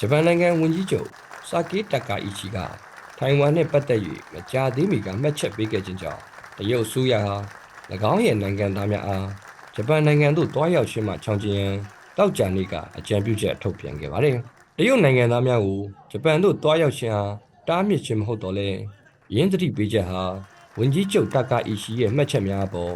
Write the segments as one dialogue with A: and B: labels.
A: ဂျပန်နိုင်ငံဝန်ကြီးချုပ်စာကေတကာအီချီကထိုင်ဝမ်နဲ့ပတ်သက်၍မကြာသေးမီကမှတ်ချက်ပေးခဲ့ခြင်းကြောင့်တရုတ်အစိုးရဟာ၎င်းရဲ့နိုင်ငံသားများအားဂျပန်နိုင်ငံသို့တွားရောက်ခြင်းမှချောင်ကျဉ်ရန်တောက်ကြနေကအကြံပြုချက်ထုတ်ပြန်ခဲ့ပါတယ်။တရုတ်နိုင်ငံသားများကိုဂျပန်သို့တွားရောက်ခြင်းဟာတားမြစ်ခြင်းမဟုတ်တော့လဲရင်းသတိပေးချက်ဟာဝန်ကြီးချုပ်တကာအီချီရဲ့မှတ်ချက်များအပေါ်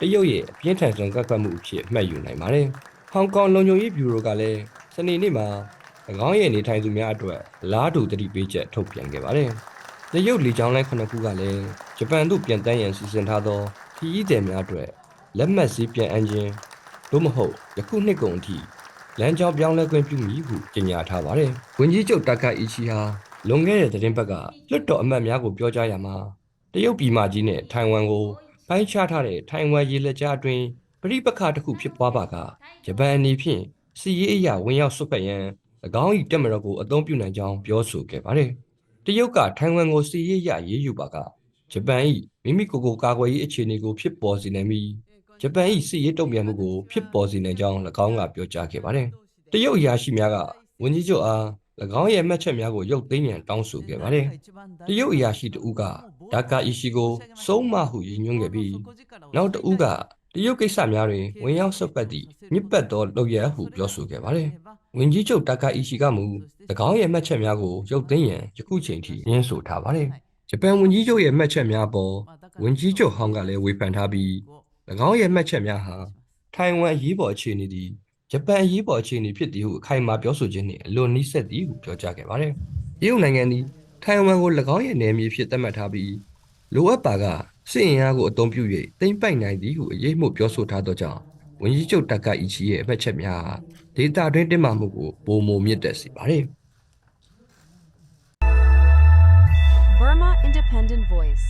A: တရုတ်ရဲ့အပြင်းထန်ဆုံးကန့်ကွက်မှုအဖြစ်မှတ်ယူနိုင်ပါတယ်။ဟောင်ကောင်လုံခြုံရေးဗျူရိုကလည်းစနေနေ့မှာ၎ င်းရဲ့နေထိုင်သူများအတွက်လားတူတတိပေးချက်ထုတ်ပြန်ခဲ့ပါတယ်။တရုတ်လေကြောင်းလိုင်းခုနှစ်ခုကလည်းဂျပန်သို့ပြန်တန်းရန်စီစဉ်ထားသောခီးရီးသည်များအတွက်လက်မှတ်စည်းပြန်အန်ဂျင်သို့မဟုတ်ယခုနှစ်ကုန်အထိလမ်းကြောင်းပြောင်းလဲခွင့်ပြုမည်ဟုကြေညာထားပါတယ်။ဝန်ကြီးချုပ်တာကာအီချီဟာလွန်ခဲ့တဲ့သတင်းပတ်ကလွတ်တော်အမတ်များကိုပြောကြားရမှာတရုတ်ပြည်မကြီးနဲ့ထိုင်ဝမ်ကိုပိုင်းခြားထားတဲ့ထိုင်ဝမ်ရေလက်ကြားအတွင်းပြိပက္ခတစ်ခုဖြစ်ပွားပါကဂျပန်အနေဖြင့်စီရေးအရာဝင်ရောက်ဆွတ်ဖက်ရန်၎ င်း၏တက်မတော်ကိုအသုံးပြုနိုင်ကြောင်းပြောဆိုခဲ့ပါတယ်။တရုတ်ကထိုင်ဝမ်ကိုစီရေးရရေးယူပါကဂျပန်၏မိမိကိုယ်ကိုယ်ကာကွယ်ရေးအခြေအနေကိုဖြစ်ပေါ်စေနိုင်ပြီးဂျပန်၏စီရေးတုံ့ပြန်မှုကိုဖြစ်ပေါ်စေနိုင်ကြောင်း၎င်းကပြောကြားခဲ့ပါတယ်။တရုတ်အရာရှိများကဝန်ကြီးချုပ်အား၎င်းရဲ့မှတ်ချက်များကိုရုပ်သိမ်းရန်တောင်းဆိုခဲ့ပါတယ်။တရုတ်အရာရှိတဦးကဒါကာအီရှိကိုစုံးမဟုရည်ညွှန်းခဲ့ပြီးနောက်တဦးကတရုတ်ကိစ္စများတွင်ဝင်ရောက်ဆွတ်ပတ်သည့်မြစ်ပတ်သောလုပ်ရဟုပြောဆိုခဲ့ပါတယ်။ ဝင်ကြီးချုပ်တာကာအီရှိကမူ၎င်းရဲ့မှတ်ချက်များကိုရုပ်သိမ်းရန်ယခုချိန်ထိညှင်းဆိုထားပါတယ်။ဂျပန်ဝင်ကြီးချုပ်ရဲ့မှတ်ချက်များပေါ်ဝင်ကြီးချုပ်ဟောင်းကလည်းဝေဖန်ထားပြီး၎င်းရဲ့မှတ်ချက်များဟာထိုင်ဝမ်အရေးပေါ်အခြေအနေသည်ဂျပန်အရေးပေါ်အခြေအနေဖြစ်သည်ဟုအခိုင်အမာပြောဆိုခြင်းနှင့်အလွန်နှိစက်သည်ဟုပြောကြားခဲ့ပါတယ်။တရုတ်နိုင်ငံသည်ထိုင်ဝမ်ကို၎င်းရဲ့နယ်မြေဖြစ်သတ်မှတ်ထားပြီးလိုအပ်ပါကစစ်အင်အားကိုအသုံးပြု၍တိမ့်ပိုက်နိုင်သည်ဟုအရေးမှုပြောဆိုထားသောကြောင့် ဝင်ကြီးချုပ်တာကာအီချီရဲ့အမှတ်ချက်များဟာဒေတာတွင်းတင်မာမှုကိုပုံမမြင့်တက်စေပါတယ်။
B: Burma Independent Voice.